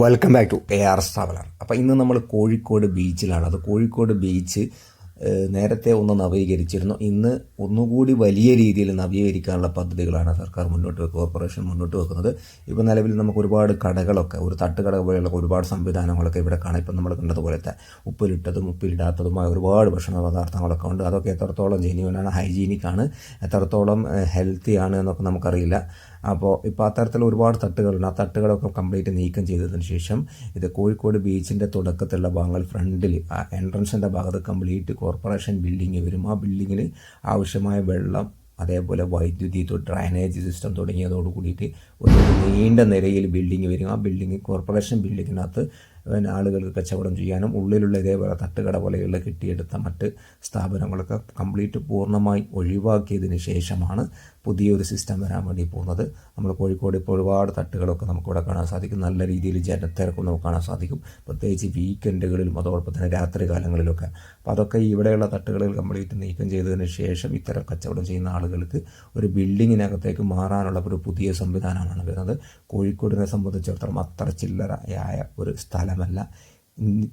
Welcome back to A R traveller അപ്പോൾ ഇന്ന് നമ്മൾ കോഴിക്കോട് ബീച്ചിലാണ്. അത് കോഴിക്കോട് ബീച്ച് നേരത്തെ ഒന്ന് നവീകരിച്ചിരുന്നു. ഇന്ന് ഒന്നുകൂടി വലിയ രീതിയിൽ നവീകരിക്കാനുള്ള പദ്ധതികളാണ് സർക്കാർ മുന്നോട്ട് വെക്കുക കോർപ്പറേഷൻ മുന്നോട്ട് വെക്കുന്നത്. ഇപ്പോൾ നിലവിൽ നമുക്ക് ഒരുപാട് കടകളൊക്കെ ഒരു തട്ടുകട പോലെയുള്ള ഒരുപാട് സംവിധാനങ്ങളൊക്കെ ഇവിടെ കാണാം. ഇപ്പം നമ്മൾ കണ്ടതുപോലത്തെ ഉപ്പിലിട്ടതും ഉപ്പിലിടാത്തതുമായ ഒരുപാട് ഭക്ഷണ പദാർത്ഥങ്ങളൊക്കെ ഉണ്ട്. അതൊക്കെ എത്രത്തോളം ജെന്യൂനാണ് ഹൈജീനിക് ആണ് എത്രത്തോളം ഹെൽത്തി ആണ് എന്നൊക്കെ നമുക്കറിയില്ല. അപ്പോൾ ഇപ്പോൾ അത്തരത്തിൽ ഒരുപാട് തട്ടുകളുണ്ട്. ആ തട്ടുകളൊക്കെ കംപ്ലീറ്റ് നീക്കം ചെയ്തതിന് ശേഷം ഇത് കോഴിക്കോട് ബീച്ചിന്റെ തുടക്കത്തിലുള്ള ഭാഗങ്ങൾ ഫ്രണ്ടിൽ ആ എൻട്രൻസിന്റെ ഭാഗത്ത് കംപ്ലീറ്റ് കോർപ്പറേഷൻ ബിൽഡിംഗ് വരും. ആ ബിൽഡിങ്ങിൽ ആവശ്യമായ വെള്ളം അതേപോലെ വൈദ്യുതി ഡ്രൈനേജ് സിസ്റ്റം തുടങ്ങിയതോട് കൂടിയിട്ട് ഒരു നീണ്ട നിരയിൽ ബിൽഡിംഗ് വരും. ആ ബിൽഡിംഗ് കോർപ്പറേഷൻ ബിൽഡിങ്ങിനകത്ത് പിന്നെ ആളുകൾക്ക് കച്ചവടം ചെയ്യാനും ഉള്ളിലുള്ള ഇതേപോലെ തട്ടുകട പോലെയുള്ള കിട്ടിയെടുത്ത മറ്റ് സ്ഥാപനങ്ങളൊക്കെ കംപ്ലീറ്റ് പൂർണമായി ഒഴിവാക്കിയതിന് ശേഷമാണ് പുതിയൊരു സിസ്റ്റം വരാൻ വേണ്ടി പോകുന്നത്. നമ്മൾ കോഴിക്കോട് ഇപ്പോൾ ഒരുപാട് തട്ടുകളൊക്കെ നമുക്കിവിടെ കാണാൻ സാധിക്കും. നല്ല രീതിയിൽ ജനത്തിരക്കും നമുക്ക് കാണാൻ സാധിക്കും. പ്രത്യേകിച്ച് വീക്കെൻഡുകളിലും അതോടൊപ്പം തന്നെ രാത്രി കാലങ്ങളിലൊക്കെ. അപ്പോൾ അതൊക്കെ ഇവിടെയുള്ള തട്ടുകളിൽ കംപ്ലീറ്റ് നീക്കം ചെയ്തതിന് ശേഷം ഇത്തരം കച്ചവടം ചെയ്യുന്ന ആളുകൾക്ക് ഒരു ബിൽഡിങ്ങിനകത്തേക്ക് മാറാനുള്ള ഒരു പുതിയ സംവിധാനമാണ് വരുന്നത്. കോഴിക്കോടിനെ സംബന്ധിച്ചിടത്തോളം അത്ര ചില്ലറയായ ഒരു സ്ഥലമല്ല ഇന്ന്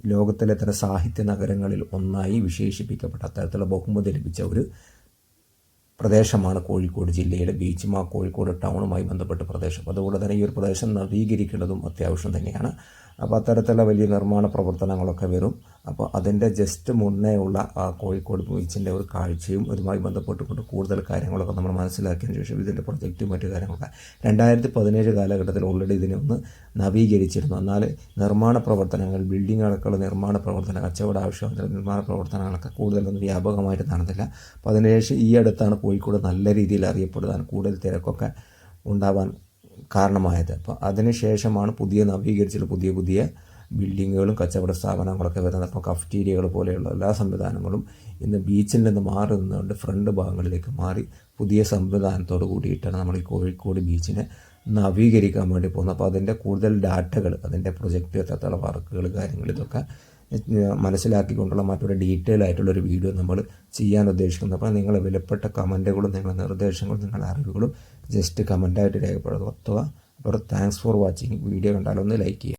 ലോകത്തിലെ തന്നെ സാഹിത്യ നഗരങ്ങളിൽ ഒന്നായി വിശേഷിപ്പിക്കപ്പെട്ട അത്തരത്തിലുള്ള ബഹുമതി ലഭിച്ച ഒരു പ്രദേശമാണ് കോഴിക്കോട് ജില്ലയിലെ ബീച്ചും ആ കോഴിക്കോട് ടൗണുമായി ബന്ധപ്പെട്ട പ്രദേശം. അതുകൊണ്ട് തന്നെ ഈ ഒരു പ്രദേശം നവീകരിക്കേണ്ടതും അത്യാവശ്യം തന്നെയാണ്. അപ്പോൾ അത്തരത്തിലുള്ള വലിയ നിർമ്മാണ പ്രവർത്തനങ്ങളൊക്കെ വരും. അപ്പോൾ അതിന്റെ ജസ്റ്റ് മുന്നേ ഉള്ള കോഴിക്കോട് ബീച്ചിന്റെ ഒരു കാഴ്ചയും ഇതുമായി ബന്ധപ്പെട്ടുകൊണ്ട് കൂടുതൽ കാര്യങ്ങളൊക്കെ നമ്മൾ മനസ്സിലാക്കിയതിന് ശേഷം ഇതിന്റെ പ്രൊജക്റ്റും മറ്റു കാര്യങ്ങളൊക്കെ രണ്ടായിരത്തി പതിനേഴ് കാലഘട്ടത്തിൽ ഓൾറെഡി ഇതിനെ ഒന്ന് നവീകരിച്ചിരുന്നു. എന്നാൽ നിർമ്മാണ പ്രവർത്തനങ്ങൾ ബിൽഡിംഗ് അടക്കമുള്ള നിർമ്മാണ പ്രവർത്തനം കച്ചവട ആവശ്യമായ നിർമ്മാണ പ്രവർത്തനങ്ങളൊക്കെ കൂടുതലൊന്നും വ്യാപകമായിട്ട് നടന്നില്ല. അതിനുശേഷം ഈ അടുത്താണ് കോഴിക്കോട് നല്ല രീതിയിൽ അറിയപ്പെടുവാൻ കൂടുതൽ തിരക്കൊക്കെ ഉണ്ടാവാൻ കാരണമായത്. അപ്പോൾ അതിനുശേഷമാണ് പുതിയ നവീകരിച്ചിട്ടുള്ള പുതിയ പുതിയ ബിൽഡിങ്ങുകളും കച്ചവട സ്ഥാപനങ്ങളൊക്കെ വരുന്നത്. അപ്പോൾ കഫ്റ്റീരിയകൾ പോലെയുള്ള എല്ലാ സംവിധാനങ്ങളും ഇന്ന് ബീച്ചിൽ നിന്ന് മാറി നിന്നുകൊണ്ട് ഫ്രണ്ട് ഭാഗങ്ങളിലേക്ക് മാറി പുതിയ സംവിധാനത്തോട് കൂടിയിട്ടാണ് നമ്മൾ ഈ കോഴിക്കോട് ബീച്ചിനെ നവീകരിക്കാൻ വേണ്ടി പോകുന്നത്. അപ്പോൾ അതിന്റെ കൂടുതൽ ഡാറ്റകൾ അതിന്റെ പ്രൊജക്റ്റ് എത്രത്തോളം വർക്കുകൾ കാര്യങ്ങൾ ഇതൊക്കെ മനസ്സിലാക്കിക്കൊണ്ടുള്ള മറ്റൊരു ഡീറ്റെയിൽ ആയിട്ടുള്ളൊരു വീഡിയോ നമ്മൾ ചെയ്യാൻ ഉദ്ദേശിക്കുന്നത്. അപ്പോൾ നിങ്ങളെ വിലപ്പെട്ട കമന്റുകളും നിങ്ങളുടെ നിർദ്ദേശങ്ങളും നിങ്ങളുടെ അറിവുകളും ജസ്റ്റ് കമന്റായിട്ട് രേഖപ്പെടുത്തുക. അപ്പോൾ താങ്ക്സ് ഫോർ വാച്ചിങ് വീഡിയോ കണ്ടാലൊന്ന് ലൈക്ക് ചെയ്യുക.